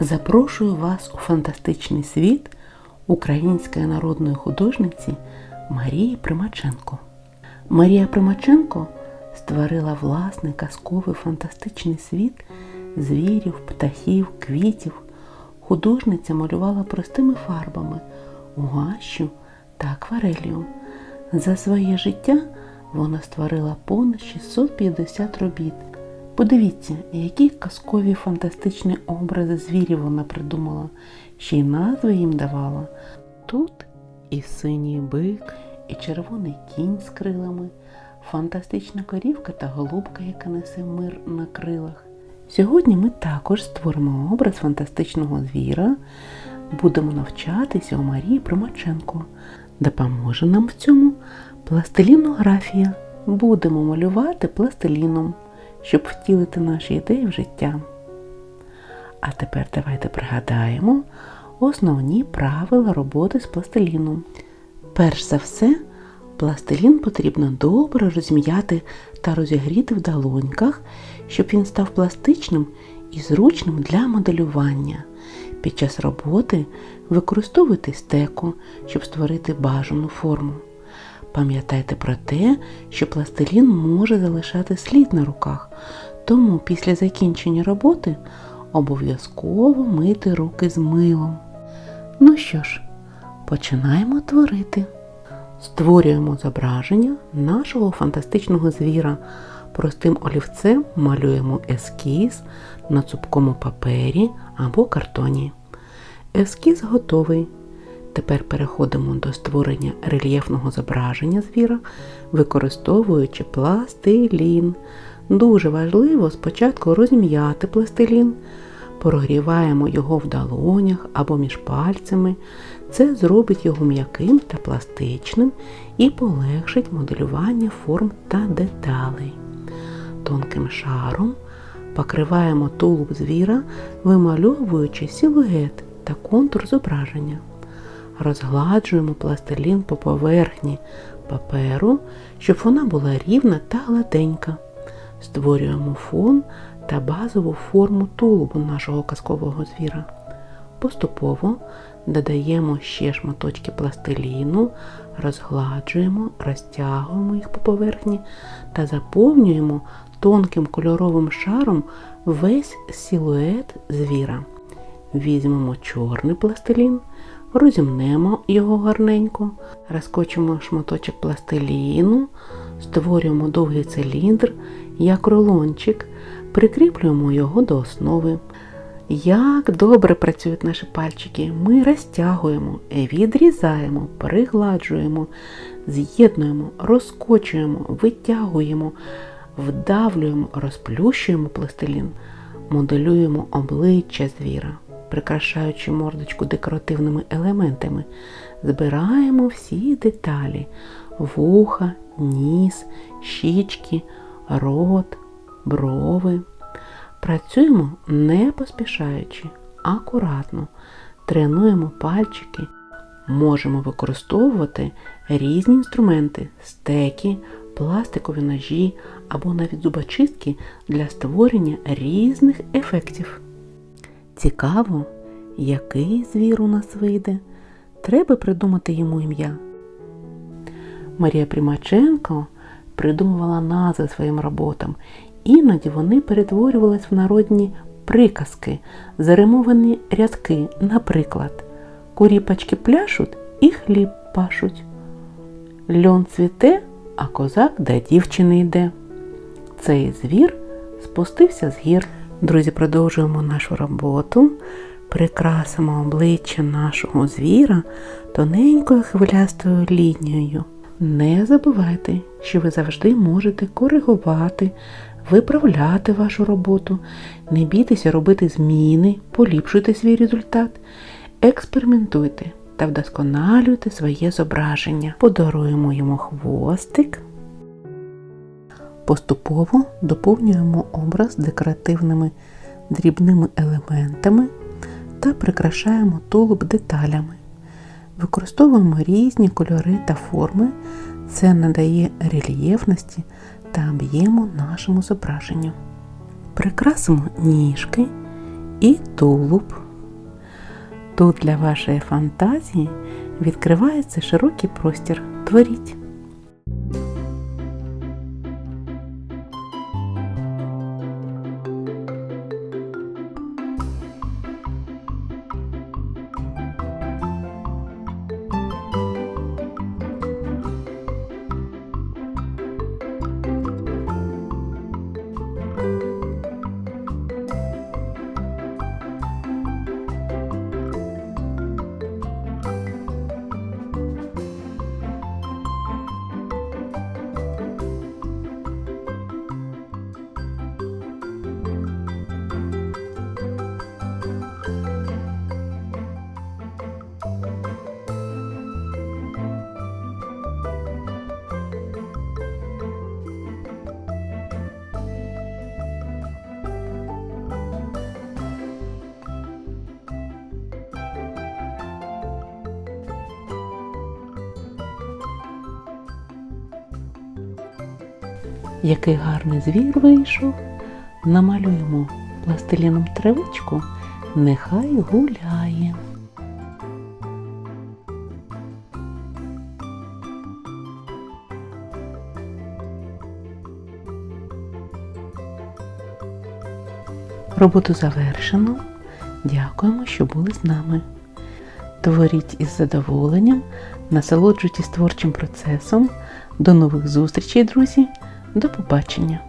Запрошую вас у фантастичний світ української народної художниці Марії Примаченко. Марія Примаченко створила власний казковий фантастичний світ звірів, птахів, квітів. Художниця малювала простими фарбами, гуашю та акварелью. За своє життя вона створила понад 650 робіт. Подивіться, які казкові фантастичні образи звірів вона придумала, ще й назви їм давала. Тут і синій бик, і червоний кінь з крилами, фантастична корівка та голубка, яка несе мир на крилах. Сьогодні ми також створимо образ фантастичного звіра, будемо навчатися у Марії Примаченко. Допоможе нам в цьому пластилінографія. Будемо малювати пластиліном, щоб втілити наші ідеї в життя. А тепер давайте пригадаємо основні правила роботи з пластиліном. Перш за все, пластилін потрібно добре розм'яти та розігріти в долоньках, щоб він став пластичним і зручним для моделювання. Під час роботи використовуйте стеку, щоб створити бажану форму. Пам'ятайте про те, що пластилін може залишати слід на руках, тому після закінчення роботи обов'язково мити руки з милом. Ну що ж, починаємо творити. Створюємо зображення нашого фантастичного звіра. Простим олівцем малюємо ескіз на цупкому папері або картоні. Ескіз готовий. Тепер переходимо до створення рельєфного зображення звіра, використовуючи пластилін. Дуже важливо спочатку розм'яти пластилін, прогріваємо його в долонях або між пальцями. Це зробить його м'яким та пластичним і полегшить моделювання форм та деталей. Тонким шаром покриваємо тулуб звіра, вимальовуючи силует та контур зображення. Розгладжуємо пластилін по поверхні паперу, щоб вона була рівна та гладенька. Створюємо фон та базову форму тулубу нашого казкового звіра. Поступово додаємо ще шматочки пластиліну, розгладжуємо, розтягуємо їх по поверхні та заповнюємо тонким кольоровим шаром весь силует звіра. Візьмемо чорний пластилін, розімнемо його гарненько, розкочимо шматочок пластиліну, створюємо довгий циліндр, як рулончик, прикріплюємо його до основи. Як добре працюють наші пальчики, ми розтягуємо, відрізаємо, пригладжуємо, з'єднуємо, розкочуємо, витягуємо, вдавлюємо, розплющуємо пластилін, моделюємо обличчя звіра, прикрашаючи мордочку декоративними елементами, збираємо всі деталі вуха, ніс, щічки, рот, брови. Працюємо не поспішаючи, акуратно, тренуємо пальчики, можемо використовувати різні інструменти, стеки, пластикові ножі або навіть зубочистки для створення різних ефектів. Цікаво, який звір у нас вийде. Треба придумати йому ім'я. Марія Примаченко придумувала назви своїм роботам. Іноді вони перетворювались в народні приказки, заримовані рядки, наприклад, куріпочки пляшуть і хліб пашуть. Льон цвіте, а козак до дівчини йде. Цей звір спустився з гір. Друзі, продовжуємо нашу роботу. Прикрасимо обличчя нашого звіра тоненькою хвилястою лінією. Не забувайте, що ви завжди можете коригувати, виправляти вашу роботу, не бійтеся робити зміни, поліпшуйте свій результат, експериментуйте та вдосконалюйте своє зображення. Подаруємо йому хвостик. Поступово доповнюємо образ декоративними дрібними елементами та прикрашаємо тулуб деталями. Використовуємо різні кольори та форми. Це надає рельєфності та об'єму нашому зображенню. Прикрасимо ніжки і тулуб. Тут для вашої фантазії відкривається широкий простір. Творіть. Який гарний звір вийшов. Намалюємо пластиліном травичку, нехай гуляє. Роботу завершено. Дякуємо, що були з нами. Творіть із задоволенням, насолоджуйтесь творчим процесом. До нових зустрічей, друзі! До побачення!